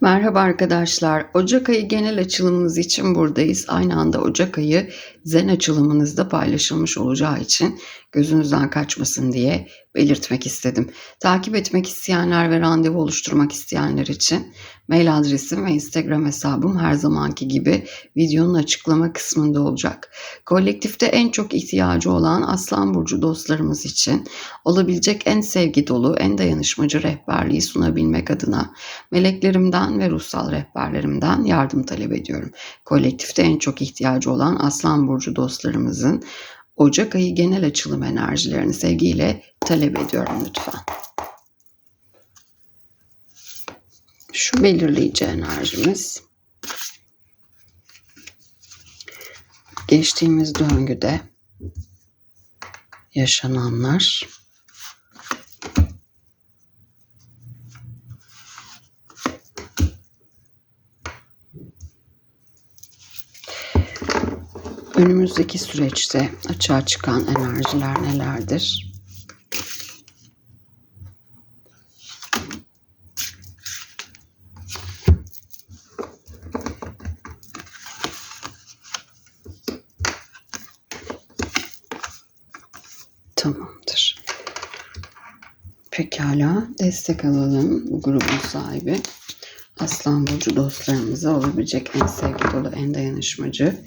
Merhaba arkadaşlar. Ocak ayı genel açılımınız için buradayız. Aynı anda Ocak ayı zen açılımınızda paylaşılmış olacağı için gözünüzden kaçmasın diye belirtmek istedim. Takip etmek isteyenler ve randevu oluşturmak isteyenler için mail adresim ve Instagram hesabım her zamanki gibi videonun açıklama kısmında olacak. Kolektifte en çok ihtiyacı olan Aslan Burcu dostlarımız için olabilecek en sevgi dolu, en dayanışmacı rehberliği sunabilmek adına meleklerimden ve ruhsal rehberlerimden yardım talep ediyorum. Kolektifte en çok ihtiyacı olan Aslan Burcu dostlarımızın Ocak ayı genel açılım enerjilerini sevgiyle talep ediyorum lütfen. Şu belirleyici enerjimiz geçtiğimiz döngüde yaşananlar önümüzdeki süreçte açığa çıkan enerjiler nelerdir? Tamamdır. Pekala destek alalım bu grubun sahibi. Aslan Burcu dostlarımıza olabilecek en sevgi dolu, en dayanışmacı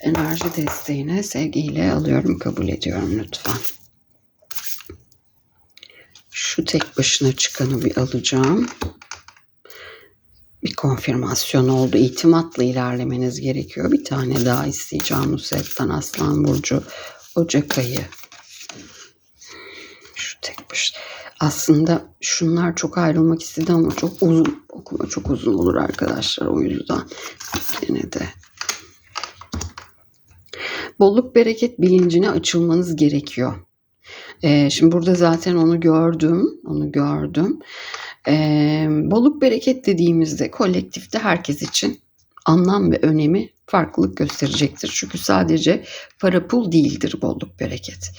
enerji desteğine sevgiyle alıyorum, kabul ediyorum lütfen. Şu tek başına çıkanı bir alacağım. Bir konfirmasyon oldu. İtimatla ilerlemeniz gerekiyor. Bir tane daha isteyeceğim Nusret'ten Aslan Burcu. Ocak ayı. Şu tek başına. Aslında şunlar çok ayrılmak istedi ama çok uzun. Okuma çok uzun olur arkadaşlar o yüzden. Yine de bolluk bereket bilincine açılmanız gerekiyor. Ee, şimdi burada zaten onu gördüm, onu gördüm. Ee, bolluk bereket dediğimizde kolektifte herkes için anlam ve önemi farklılık gösterecektir. Çünkü sadece para pul değildir bolluk bereket.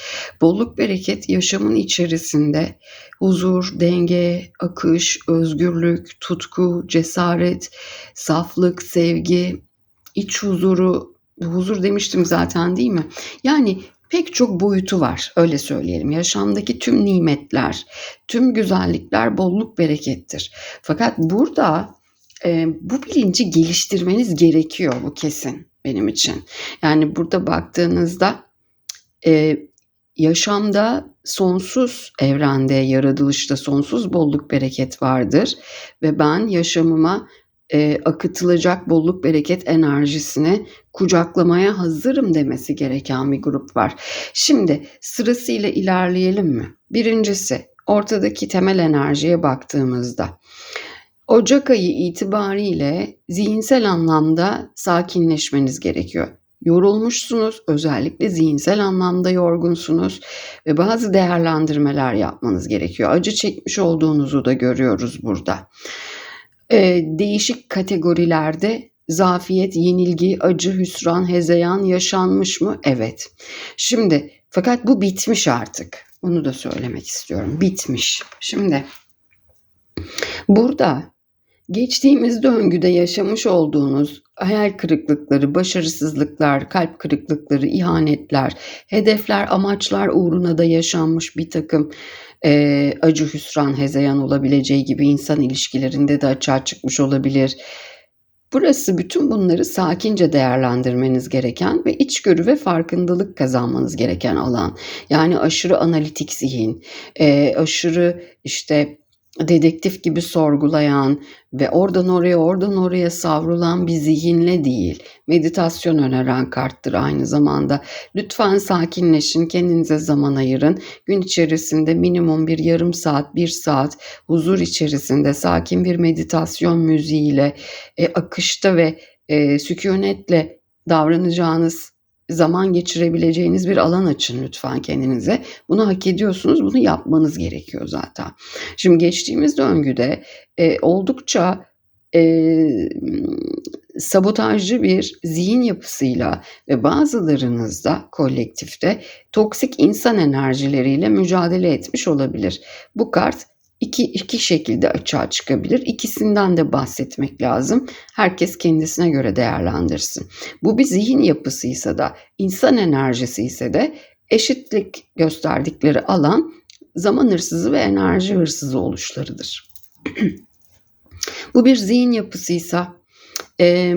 Bolluk bereket yaşamın içerisinde huzur, denge, akış, özgürlük, tutku, cesaret, saflık, sevgi, iç huzuru, huzur demiştim zaten değil mi? Yani pek çok boyutu var öyle söyleyelim. Yaşamdaki tüm nimetler, tüm güzellikler bolluk berekettir. Fakat burada e, bu bilinci geliştirmeniz gerekiyor bu kesin benim için. Yani burada baktığınızda e, yaşamda sonsuz evrende, yaratılışta sonsuz bolluk bereket vardır ve ben yaşamıma e, akıtılacak bolluk bereket enerjisini kucaklamaya hazırım demesi gereken bir grup var. Şimdi sırasıyla ilerleyelim mi? Birincisi ortadaki temel enerjiye baktığımızda Ocak ayı itibariyle zihinsel anlamda sakinleşmeniz gerekiyor. Yorulmuşsunuz, özellikle zihinsel anlamda yorgunsunuz ve bazı değerlendirmeler yapmanız gerekiyor. Acı çekmiş olduğunuzu da görüyoruz burada. Ee, değişik kategorilerde zafiyet, yenilgi, acı, hüsran, hezeyan yaşanmış mı? Evet. Şimdi fakat bu bitmiş artık. Bunu da söylemek istiyorum. Bitmiş. Şimdi burada geçtiğimiz döngüde yaşamış olduğunuz hayal kırıklıkları, başarısızlıklar, kalp kırıklıkları, ihanetler, hedefler, amaçlar uğruna da yaşanmış bir takım e, acı, hüsran, hezeyan olabileceği gibi insan ilişkilerinde de açığa çıkmış olabilir. Burası bütün bunları sakince değerlendirmeniz gereken ve içgörü ve farkındalık kazanmanız gereken alan. Yani aşırı analitik zihin, e, aşırı işte dedektif gibi sorgulayan ve oradan oraya oradan oraya savrulan bir zihinle değil. Meditasyon öneren karttır aynı zamanda. Lütfen sakinleşin, kendinize zaman ayırın. Gün içerisinde minimum bir yarım saat, bir saat huzur içerisinde sakin bir meditasyon müziğiyle, e, akışta ve e, sükunetle davranacağınız zaman geçirebileceğiniz bir alan açın lütfen kendinize. Bunu hak ediyorsunuz. Bunu yapmanız gerekiyor zaten. Şimdi geçtiğimiz döngüde e, oldukça e, sabotajcı bir zihin yapısıyla ve bazılarınızda kolektifte toksik insan enerjileriyle mücadele etmiş olabilir. Bu kart iki, iki şekilde açığa çıkabilir. İkisinden de bahsetmek lazım. Herkes kendisine göre değerlendirsin. Bu bir zihin yapısıysa da, insan enerjisi ise de eşitlik gösterdikleri alan zaman hırsızı ve enerji hırsızı oluşlarıdır. Bu bir zihin yapısıysa e,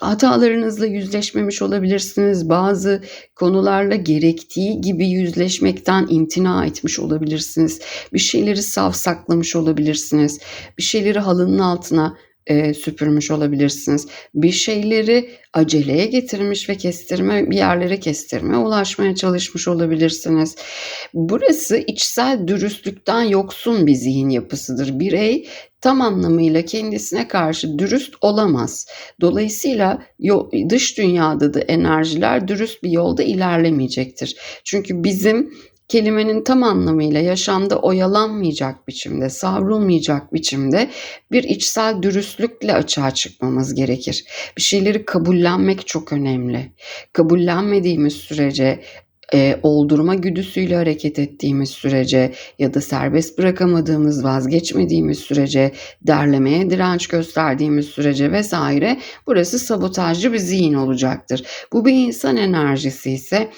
hatalarınızla yüzleşmemiş olabilirsiniz. Bazı konularla gerektiği gibi yüzleşmekten imtina etmiş olabilirsiniz. Bir şeyleri savsaklamış olabilirsiniz. Bir şeyleri halının altına e, süpürmüş olabilirsiniz. Bir şeyleri aceleye getirmiş ve kestirme bir yerlere kestirme ulaşmaya çalışmış olabilirsiniz. Burası içsel dürüstlükten yoksun bir zihin yapısıdır. Birey tam anlamıyla kendisine karşı dürüst olamaz. Dolayısıyla dış dünyada da enerjiler dürüst bir yolda ilerlemeyecektir. Çünkü bizim kelimenin tam anlamıyla yaşamda oyalanmayacak biçimde, savrulmayacak biçimde bir içsel dürüstlükle açığa çıkmamız gerekir. Bir şeyleri kabullenmek çok önemli. Kabullenmediğimiz sürece e, oldurma güdüsüyle hareket ettiğimiz sürece ya da serbest bırakamadığımız, vazgeçmediğimiz sürece, derlemeye direnç gösterdiğimiz sürece vesaire burası sabotajcı bir zihin olacaktır. Bu bir insan enerjisi ise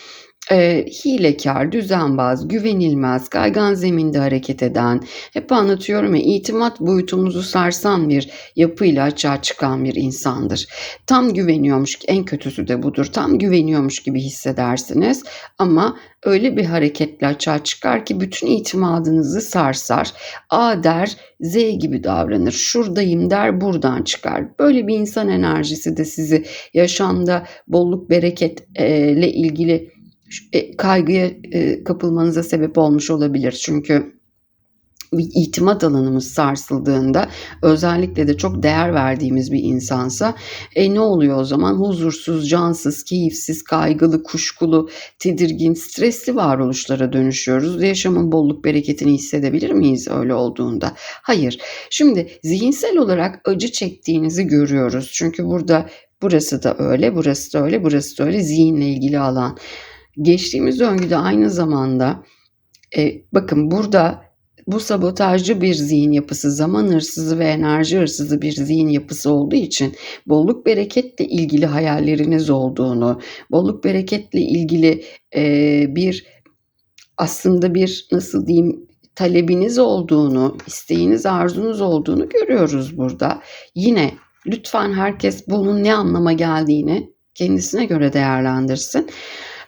e, hilekar, düzenbaz, güvenilmez, kaygan zeminde hareket eden, hep anlatıyorum ya itimat boyutumuzu sarsan bir yapıyla açığa çıkan bir insandır. Tam güveniyormuş, en kötüsü de budur, tam güveniyormuş gibi hissedersiniz ama öyle bir hareketle açığa çıkar ki bütün itimadınızı sarsar. A der, Z gibi davranır. Şuradayım der, buradan çıkar. Böyle bir insan enerjisi de sizi yaşamda bolluk bereketle ilgili kaygıya e, kapılmanıza sebep olmuş olabilir. Çünkü itimat alanımız sarsıldığında özellikle de çok değer verdiğimiz bir insansa e ne oluyor o zaman? Huzursuz, cansız, keyifsiz, kaygılı, kuşkulu, tedirgin, stresli varoluşlara dönüşüyoruz. Yaşamın bolluk bereketini hissedebilir miyiz öyle olduğunda? Hayır. Şimdi zihinsel olarak acı çektiğinizi görüyoruz. Çünkü burada burası da öyle, burası da öyle, burası da öyle zihinle ilgili alan. Geçtiğimiz döngüde aynı zamanda e, bakın burada bu sabotajcı bir zihin yapısı, zaman hırsızı ve enerji hırsızı bir zihin yapısı olduğu için bolluk bereketle ilgili hayalleriniz olduğunu, bolluk bereketle ilgili e, bir aslında bir nasıl diyeyim talebiniz olduğunu, isteğiniz, arzunuz olduğunu görüyoruz burada. Yine lütfen herkes bunun ne anlama geldiğini kendisine göre değerlendirsin.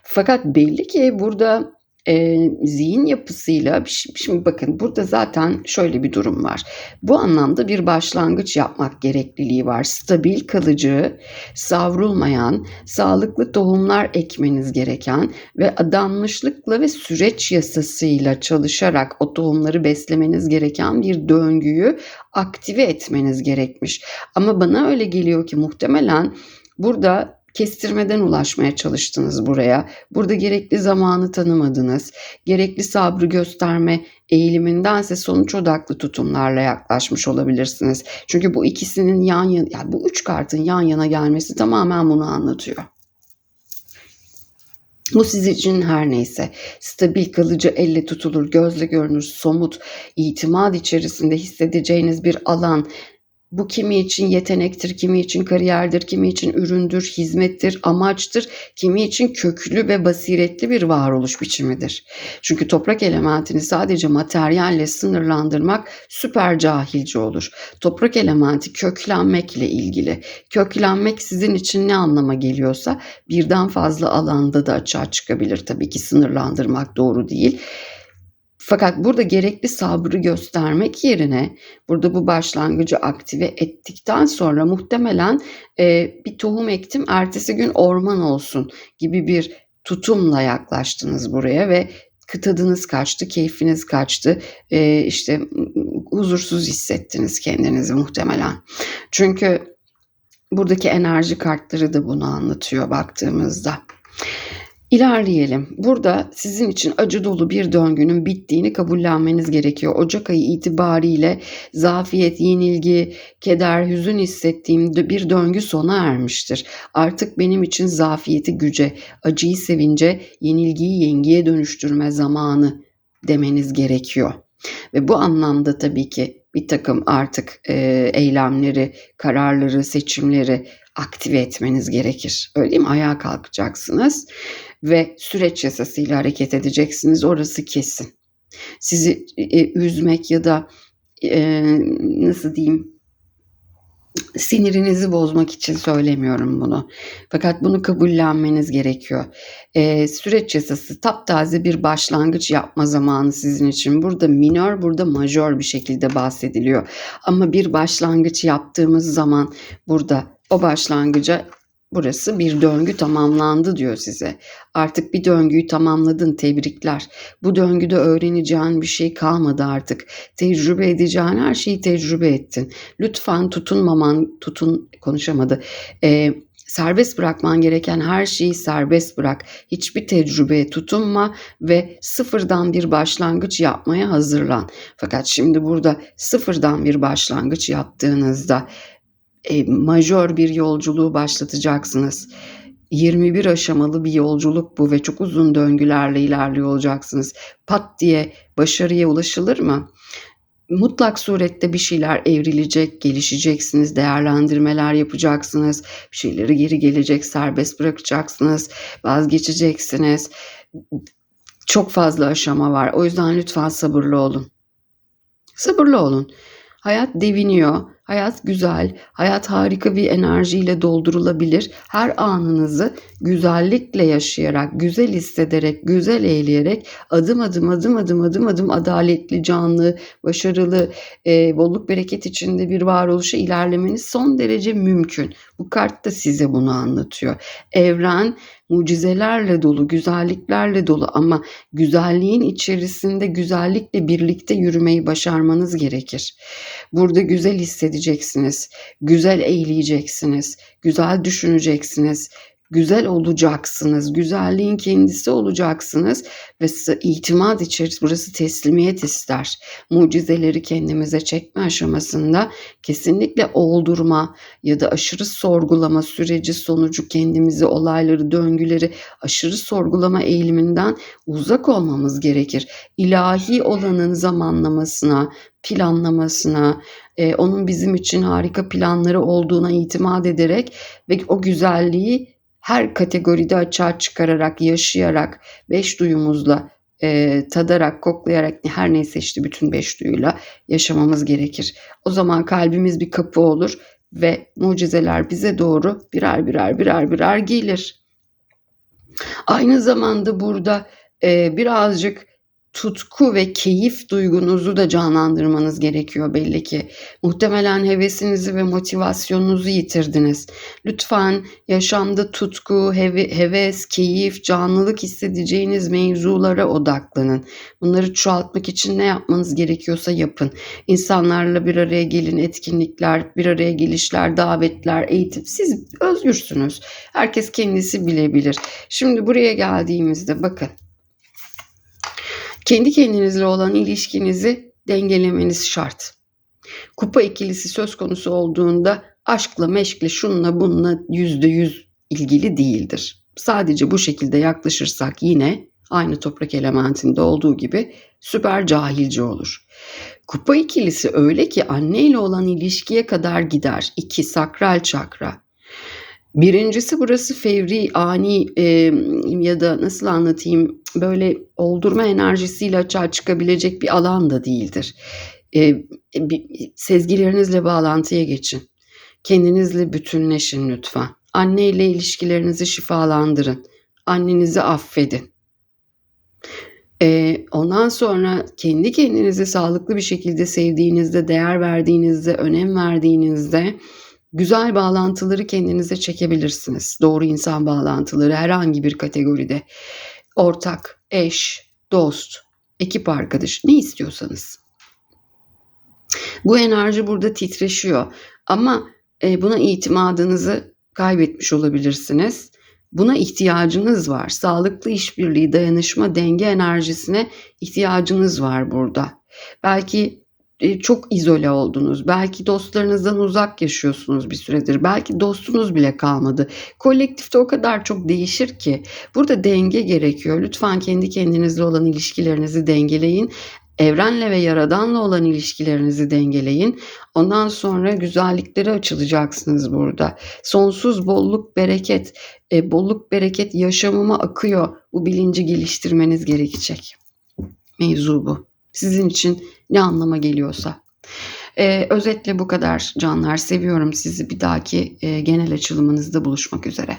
Fakat belli ki burada e, zihin yapısıyla şimdi bakın burada zaten şöyle bir durum var. Bu anlamda bir başlangıç yapmak gerekliliği var. Stabil, kalıcı, savrulmayan, sağlıklı tohumlar ekmeniz gereken ve adanmışlıkla ve süreç yasasıyla çalışarak o tohumları beslemeniz gereken bir döngüyü aktive etmeniz gerekmiş. Ama bana öyle geliyor ki muhtemelen burada kestirmeden ulaşmaya çalıştınız buraya. Burada gerekli zamanı tanımadınız. Gerekli sabrı gösterme eğilimindense sonuç odaklı tutumlarla yaklaşmış olabilirsiniz. Çünkü bu ikisinin yan yana, yani bu üç kartın yan yana gelmesi tamamen bunu anlatıyor. Bu siz için her neyse stabil, kalıcı, elle tutulur, gözle görünür, somut, itimat içerisinde hissedeceğiniz bir alan, bu kimi için yetenektir, kimi için kariyerdir, kimi için üründür, hizmettir, amaçtır, kimi için köklü ve basiretli bir varoluş biçimidir. Çünkü toprak elementini sadece materyalle sınırlandırmak süper cahilce olur. Toprak elementi köklenmekle ilgili. Köklenmek sizin için ne anlama geliyorsa birden fazla alanda da açığa çıkabilir. Tabii ki sınırlandırmak doğru değil. Fakat burada gerekli sabrı göstermek yerine burada bu başlangıcı aktive ettikten sonra muhtemelen e, bir tohum ektim ertesi gün orman olsun gibi bir tutumla yaklaştınız buraya ve tadınız kaçtı, keyfiniz kaçtı, e, işte huzursuz hissettiniz kendinizi muhtemelen. Çünkü buradaki enerji kartları da bunu anlatıyor baktığımızda. İlerleyelim. Burada sizin için acı dolu bir döngünün bittiğini kabullenmeniz gerekiyor. Ocak ayı itibariyle zafiyet, yenilgi, keder, hüzün hissettiğim bir döngü sona ermiştir. Artık benim için zafiyeti güce, acıyı sevince, yenilgiyi yengiye dönüştürme zamanı demeniz gerekiyor. Ve bu anlamda tabii ki bir takım artık e, eylemleri, kararları, seçimleri aktive etmeniz gerekir. Öyle değil mi? Ayağa kalkacaksınız ve süreç yasasıyla hareket edeceksiniz. Orası kesin. Sizi e, üzmek ya da e, nasıl diyeyim sinirinizi bozmak için söylemiyorum bunu. Fakat bunu kabullenmeniz gerekiyor. Ee, süreç yasası taptaze bir başlangıç yapma zamanı sizin için. Burada minör, burada majör bir şekilde bahsediliyor. Ama bir başlangıç yaptığımız zaman burada o başlangıca Burası bir döngü tamamlandı diyor size. Artık bir döngüyü tamamladın tebrikler. Bu döngüde öğreneceğin bir şey kalmadı artık. Tecrübe edeceğin her şeyi tecrübe ettin. Lütfen tutunmaman, tutun konuşamadı. Ee, serbest bırakman gereken her şeyi serbest bırak. Hiçbir tecrübeye tutunma ve sıfırdan bir başlangıç yapmaya hazırlan. Fakat şimdi burada sıfırdan bir başlangıç yaptığınızda e, majör bir yolculuğu başlatacaksınız. 21 aşamalı bir yolculuk bu ve çok uzun döngülerle ilerliyor olacaksınız. Pat diye başarıya ulaşılır mı? Mutlak surette bir şeyler evrilecek, gelişeceksiniz, değerlendirmeler yapacaksınız, bir şeyleri geri gelecek, serbest bırakacaksınız, vazgeçeceksiniz. Çok fazla aşama var. O yüzden lütfen sabırlı olun. Sabırlı olun. Hayat deviniyor Hayat güzel, hayat harika bir enerjiyle doldurulabilir. Her anınızı güzellikle yaşayarak, güzel hissederek, güzel eğleyerek adım adım adım adım adım adım adaletli, canlı, başarılı, e, bolluk bereket içinde bir varoluşa ilerlemeniz son derece mümkün. Bu kart da size bunu anlatıyor. Evren mucizelerle dolu, güzelliklerle dolu ama güzelliğin içerisinde güzellikle birlikte yürümeyi başarmanız gerekir. Burada güzel hissedeceksiniz, güzel eğleyeceksiniz, güzel düşüneceksiniz, güzel olacaksınız, güzelliğin kendisi olacaksınız ve itimat içerisinde burası teslimiyet ister. Mucizeleri kendimize çekme aşamasında kesinlikle oldurma ya da aşırı sorgulama süreci sonucu kendimizi, olayları, döngüleri aşırı sorgulama eğiliminden uzak olmamız gerekir. İlahi olanın zamanlamasına, planlamasına, e, onun bizim için harika planları olduğuna itimat ederek ve o güzelliği her kategoride açığa çıkararak, yaşayarak, beş duyumuzla e, tadarak, koklayarak her neyse işte bütün beş duyuyla yaşamamız gerekir. O zaman kalbimiz bir kapı olur ve mucizeler bize doğru birer birer birer birer gelir. Aynı zamanda burada e, birazcık tutku ve keyif duygunuzu da canlandırmanız gerekiyor belli ki. Muhtemelen hevesinizi ve motivasyonunuzu yitirdiniz. Lütfen yaşamda tutku, heve, heves, keyif, canlılık hissedeceğiniz mevzulara odaklanın. Bunları çoğaltmak için ne yapmanız gerekiyorsa yapın. İnsanlarla bir araya gelin, etkinlikler, bir araya gelişler, davetler, eğitim. Siz özgürsünüz. Herkes kendisi bilebilir. Şimdi buraya geldiğimizde bakın kendi kendinizle olan ilişkinizi dengelemeniz şart. Kupa ikilisi söz konusu olduğunda aşkla, meşkle, şunla bununla yüzde yüz ilgili değildir. Sadece bu şekilde yaklaşırsak yine aynı toprak elementinde olduğu gibi süper cahilce olur. Kupa ikilisi öyle ki anne ile olan ilişkiye kadar gider. İki sakral çakra. Birincisi burası fevri, ani e, ya da nasıl anlatayım böyle oldurma enerjisiyle açığa çıkabilecek bir alan da değildir. E, bir, sezgilerinizle bağlantıya geçin. Kendinizle bütünleşin lütfen. Anne ile ilişkilerinizi şifalandırın. Annenizi affedin. E, ondan sonra kendi kendinizi sağlıklı bir şekilde sevdiğinizde, değer verdiğinizde, önem verdiğinizde güzel bağlantıları kendinize çekebilirsiniz. Doğru insan bağlantıları herhangi bir kategoride. Ortak, eş, dost, ekip arkadaş ne istiyorsanız. Bu enerji burada titreşiyor ama e, buna itimadınızı kaybetmiş olabilirsiniz. Buna ihtiyacınız var. Sağlıklı işbirliği, dayanışma, denge enerjisine ihtiyacınız var burada. Belki çok izole oldunuz. Belki dostlarınızdan uzak yaşıyorsunuz bir süredir. Belki dostunuz bile kalmadı. Kolektifte o kadar çok değişir ki burada denge gerekiyor. Lütfen kendi kendinizle olan ilişkilerinizi dengeleyin. Evrenle ve yaradanla olan ilişkilerinizi dengeleyin. Ondan sonra güzelliklere açılacaksınız burada. Sonsuz bolluk bereket, e, bolluk bereket yaşamıma akıyor. Bu bilinci geliştirmeniz gerekecek. Mevzu bu. Sizin için ne anlama geliyorsa. E, özetle bu kadar canlar. Seviyorum sizi. Bir dahaki e, genel açılımınızda buluşmak üzere.